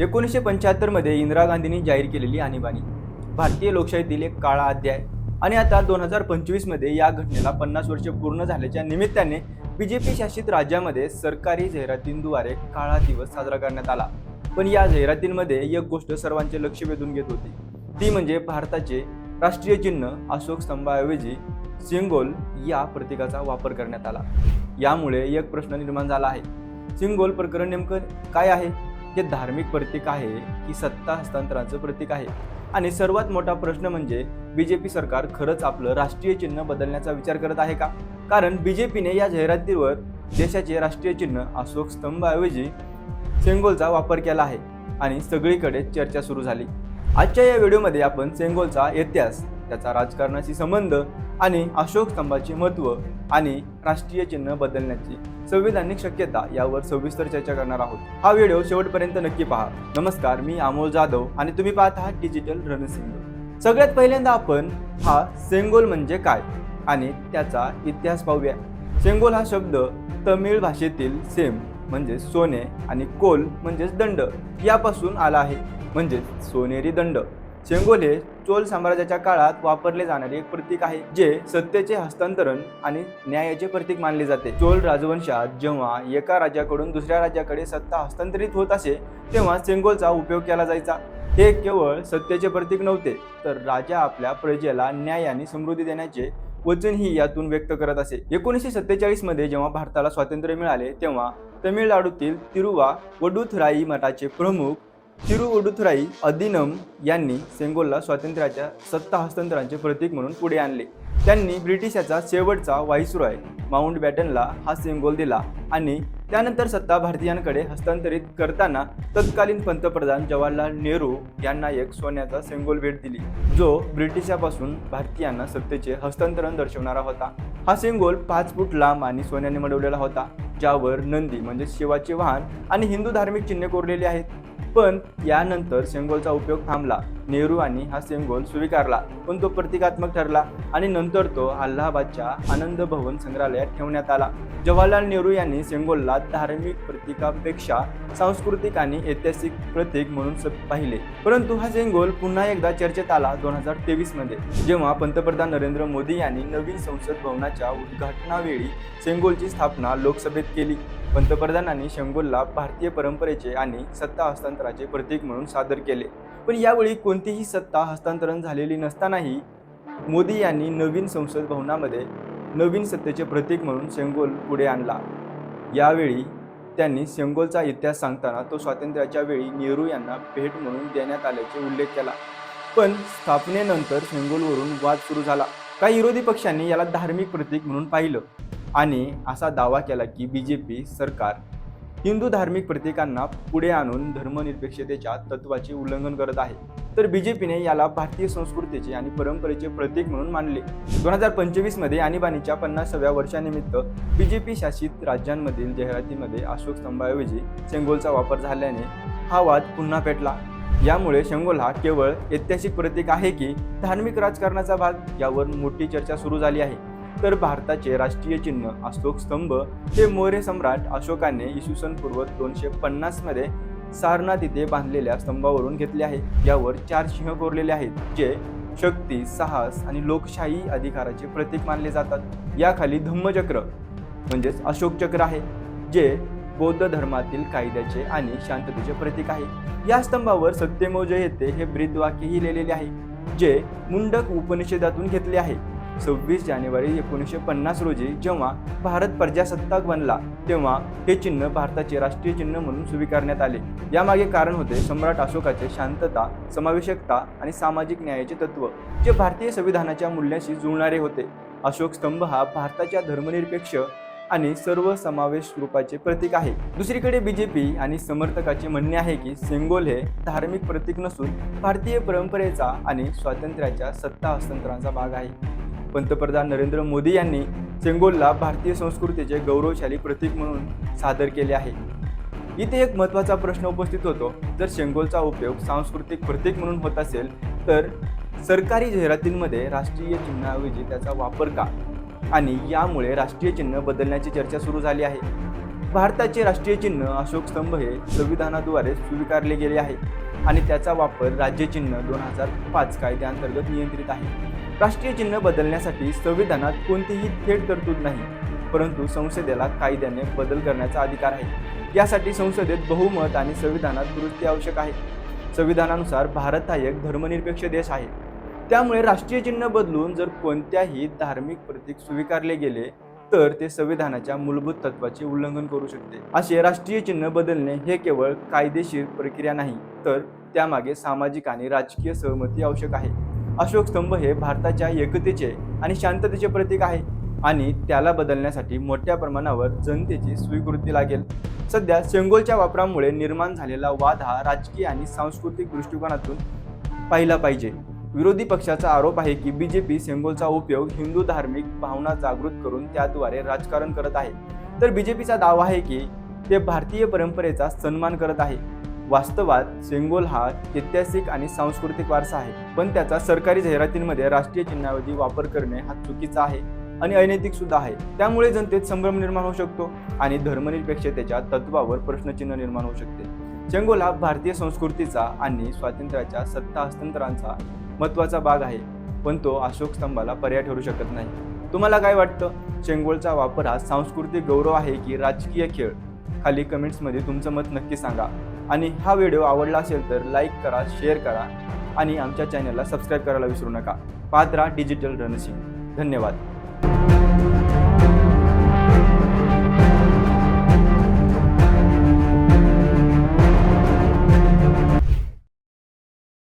एकोणीसशे पंच्याहत्तरमध्ये इंदिरा गांधींनी जाहीर केलेली आणीबाणी. भारतीय लोकशाहीतील एक काळा अध्याय. आणि आता दोन हजार पंचवीसमध्ये या घटनेला पन्नास वर्ष पूर्ण झाल्याच्या निमित्ताने बी जे पी शासित राज्यामध्ये सरकारी जाहिरातींद्वारे काळा दिवस साजरा करण्यात आला. पण या जाहिरातींमध्ये एक गोष्ट सर्वांचे लक्ष वेधून घेत होती. ती म्हणजे भारताचे राष्ट्रीय चिन्ह अशोक स्तंभाऐवजी सिंगोल या प्रतीकाचा वापर करण्यात आला. यामुळे एक प्रश्न निर्माण झाला आहे. सिंगोल प्रकरण नेमकं काय आहे? हे धार्मिक प्रतीक आहे की सत्ता हस्तांतराचं प्रतीक आहे. आणि सर्वात मोठा प्रश्न म्हणजे बी जे पी सरकार खरंच आपलं राष्ट्रीय चिन्ह बदलण्याचा विचार करत आहे का? कारण बी जे पीने या जाहिरातीवर देशाचे राष्ट्रीय चिन्ह अशोक स्तंभाऐवजी सेंगोलचा वापर केला आहे. आणि सगळीकडे चर्चा सुरू झाली. आजच्या या व्हिडिओमध्ये आपण सेंगोलचा इतिहास त्याचा राजकारणाशी संबंध आणि अशोक स्तंभाचे महत्त्व आणि राष्ट्रीय चिन्ह बदलण्याची संविधानिक शक्यता यावर सविस्तर चर्चा करणार आहोत. हा व्हिडिओ शेवटपर्यंत नक्की पहा. नमस्कार मी अमोल जाधव आणि तुम्ही पाहत आहात डिजिटल रणसिंग. सगळ्यात पहिल्यांदा आपण हा सेंगोल म्हणजे काय? आणि त्याचा इतिहास पाहूया. सेंगोल हा शब्द तमिळ भाषेतील सेम म्हणजे सोने आणि कोल म्हणजेच दंड यापासून आला आहे. म्हणजेच सोनेरी दंड. चेंगोल हे चोल साम्राज्याच्या काळात वापरले जाणारे एक प्रतीक आहे जे सत्तेचे हस्तांतरण आणि न्यायाचे प्रतीक मानले जाते. चोल राजवंशात जेव्हा एका राज्याकडून दुसऱ्या राज्याकडे सत्ता हस्तांतरित होत असे तेव्हा चेंगोलचा उपयोग केला जायचा. हे केवळ सत्तेचे प्रतीक नव्हते तर राजा आपल्या प्रजेला न्याय आणि समृद्धी देण्याचे वचनही यातून व्यक्त करत असे. एकोणीसशे सत्तेचाळीसमध्ये जेव्हा भारताला स्वातंत्र्य मिळाले तेव्हा तमिळनाडूतील तिरुवा वडुथराई मठाचे प्रमुख तिरुवडुथराई अदिनम यांनी सेंगोलला स्वातंत्र्याच्या सत्ता हस्तांतराचे प्रतीक म्हणून पुढे आणले. त्यांनी ब्रिटिशाचा शेवटचा व्हाईसरॉय माउंट बॅटनला हा सेंगोल दिला आणि त्यानंतर सत्ता भारतीयांकडे हस्तांतरित करताना तत्कालीन पंतप्रधान जवाहरलाल नेहरू यांना एक सोन्याचा सेंगोल भेट दिली जो ब्रिटिशापासून भारतीयांना सत्तेचे हस्तांतरण दर्शवणारा होता. हा सेंगोल पाच फूट लांब आणि सोन्याने मडवलेला होता ज्यावर नंदी म्हणजे शिवाचे वाहन आणि हिंदू धार्मिक चिन्हे कोरलेली आहेत. पण यानंतर सेंगोलचा उपयोग थांबला. नेहरू आणि हा सेंगोल स्वीकारला. पण तो प्रतिकात्मक ठरला आणि नंतर तो अल्लाहाबादच्या आनंद भवन संग्रहालयात ठेवण्यात आला. जवाहरलाल नेहरू यांनी सेंगोलला धार्मिक प्रतीकापेक्षा सांस्कृतिक आणि ऐतिहासिक प्रतीक म्हणून स- पाहिले. परंतु हा सेंगोल पुन्हा एकदा चर्चेत आला दोन हजार तेवीसमध्ये जेव्हा पंतप्रधान नरेंद्र मोदी यांनी नवीन संसद भवनाच्या उद्घाटनावेळी सेंगोलची स्थापना लोकसभेत केली. पंतप्रधानांनी शेंगोलला भारतीय परंपरेचे आणि सत्ता हस्तांतराचे प्रतीक म्हणून सादर केले. पण यावेळी कोणतीही सत्ता हस्तांतरण झालेली नसतानाही मोदी यांनी नवीन संसद भवनामध्ये नवीन सत्तेचे प्रतीक म्हणून सेंगोल पुढे आणला. यावेळी त्यांनी सेंगोलचा इतिहास सांगताना तो स्वातंत्र्याच्या वेळी नेहरू यांना भेट म्हणून देण्यात आल्याचे उल्लेख केला. पण स्थापनेनंतर सेंगोलवरून वाद सुरू झाला. काही विरोधी पक्षांनी याला धार्मिक प्रतीक म्हणून पाहिलं आणि असा दावा केला की बी जे पी सरकार हिंदू धार्मिक प्रतीकांना पुढे आणून धर्मनिरपेक्षतेच्या तत्वाचे उल्लंघन करत आहे. तर बी जे पीने याला भारतीय संस्कृतीचे आणि परंपरेचे प्रतीक म्हणून मानले. दोन हजार पंचवीसमध्ये आणीबाणीच्या पन्नासाव्या वर्षानिमित्त बी जे पी शासित राज्यांमधील जाहिरातीमध्ये अशोक स्तंभाऐवजी सेंगोलचा वापर झाल्याने हा वाद पुन्हा पेटला. यामुळे शेंगोल हा केवळ ऐतिहासिक प्रतीक आहे की धार्मिक राजकारणाचा भाग? यावर मोठी चर्चा सुरू झाली आहे. तर भारताचे राष्ट्रीय चिन्ह अशोक स्तंभ हे मौर्य सम्राट अशोकाने इसवी सन पूर्व दोनशे पन्नासमध्ये सारनाथ इथे बांधलेल्या स्तंभावरून घेतले आहे. यावर चार सिंह कोरलेले आहेत जे शक्ती साहस आणि लोकशाही अधिकाराचे प्रतीक मानले जातात. याखाली धम्मचक्र म्हणजेच अशोक चक्र आहे जे बौद्ध धर्मातील कायद्याचे आणि शांततेचे प्रतीक आहे. या स्तंभावर सत्यमेव येते हे ब्रीदवाक्यही लिहिलेले आहे जे मुंडक उपनिषेदातून घेतले आहे. सव्वीस जानेवारी एकोणीसशे पन्नास रोजी जेव्हा भारत प्रजासत्ताक बनला तेव्हा हे चिन्ह भारताचे राष्ट्रीय चिन्ह म्हणून स्वीकारण्यात आले. यामागे कारण होते सम्राट अशोकाचे शांतता समावेशकता आणि सामाजिक न्यायाचे तत्व जे भारतीय संविधानाच्या मूल्याशी जुळणारे होते. अशोक स्तंभ हा भारताच्या धर्मनिरपेक्ष आणि सर्व समावेश रूपाचे प्रतीक आहे. दुसरीकडे बीजेपी आणि समर्थकाचे म्हणणे आहे की सेंगोल हे धार्मिक प्रतीक नसून भारतीय परंपरेचा आणि स्वातंत्र्याच्या सत्ता हस्तांतरणाचा भाग आहे. पंतप्रधान नरेंद्र मोदी यांनी चेंगोलला भारतीय संस्कृतीचे गौरवशाली प्रतीक म्हणून सादर केले आहे. इथे एक महत्त्वाचा प्रश्न उपस्थित होतो. जर चेंगोलचा उपयोग सांस्कृतिक प्रतीक म्हणून होत असेल तर सरकारी जाहिरातींमध्ये राष्ट्रीय चिन्हाऐवजी त्याचा वापर का? आणि यामुळे राष्ट्रीय चिन्ह बदलण्याची चर्चा सुरू झाली आहे. भारताचे राष्ट्रीय चिन्ह अशोक स्तंभ हे संविधानाद्वारे स्वीकारले गेले आहे. आणि त्याचा वापर राज्य चिन्ह दोन हजार पाच कायद्याअंतर्गत नियंत्रित आहे. राष्ट्रीय चिन्ह बदलण्यासाठी संविधानात कोणतीही थेट तरतूद नाही परंतु संसदेला कायद्याने बदल करण्याचा अधिकार आहे. यासाठी संसदेत बहुमत आणि संविधानात दुरुस्ती आवश्यक आहे. संविधानानुसार भारत हा एक धर्मनिरपेक्ष देश आहे. त्यामुळे राष्ट्रीय चिन्ह बदलून जर कोणत्याही धार्मिक प्रतीक स्वीकारले गेले तर ते संविधानाच्या मूलभूत तत्वाचे उल्लंघन करू शकते. असे राष्ट्रीय चिन्ह बदलणे हे केवळ कायदेशीर प्रक्रिया नाही तर त्यामागे सामाजिक आणि राजकीय सहमती आवश्यक आहे. अशोक स्तंभ हे भारताच्या एकतेचे आणि शांततेचे प्रतीक आहे आणि त्याला बदलण्यासाठी मोठ्या प्रमाणावर जनतेची स्वीकृती लागेल. सध्या सेंगोलच्या वापरामुळे निर्माण झालेला वाद हा राजकीय आणि सांस्कृतिक दृष्टिकोनातून पाहिला पाहिजे. विरोधी पक्षाचा आरोप आहे की बी जे पी सेंगोलचा उपयोग हिंदू धार्मिक भावना जागृत करून त्याद्वारे राजकारण करत आहे. तर बी जे पीचा दावा आहे की ते भारतीय परंपरेचा सन्मान करत आहे. वास्तवात सेंगोल हा ऐतिहासिक आणि सांस्कृतिक वारसा आहे. पण त्याचा सरकारी जाहिरातींमध्ये राष्ट्रीय चिन्हाऐवजी वापर करणे हा चुकीचा आहे आणि अनैतिक सुद्धा आहे. त्यामुळे जनतेत संभ्रम निर्माण होऊ शकतो आणि धर्मनिरपेक्षतेच्या तत्वावर प्रश्नचिन्ह निर्माण होऊ शकते. चेंगोल हा भारतीय संस्कृतीचा आणि स्वातंत्र्याच्या सत्ता हस्तांतरांचा महत्त्वाचा भाग आहे पण तो अशोक स्तंभाला पर्याय ठरू शकत नाही. तुम्हाला काय वाटतं? चेंगोलचा वापर हा सांस्कृतिक गौरव आहे की राजकीय खेळ? खाली कमेंट्समध्ये तुमचं मत नक्की सांगा. आणि हा व्हिडिओ आवडला असेल तर लाईक करा शेअर करा आणि आमच्या चॅनलला सबस्क्राईब करायला विसरू नका. पात्रा डिजिटल रणसिंग धन्यवाद.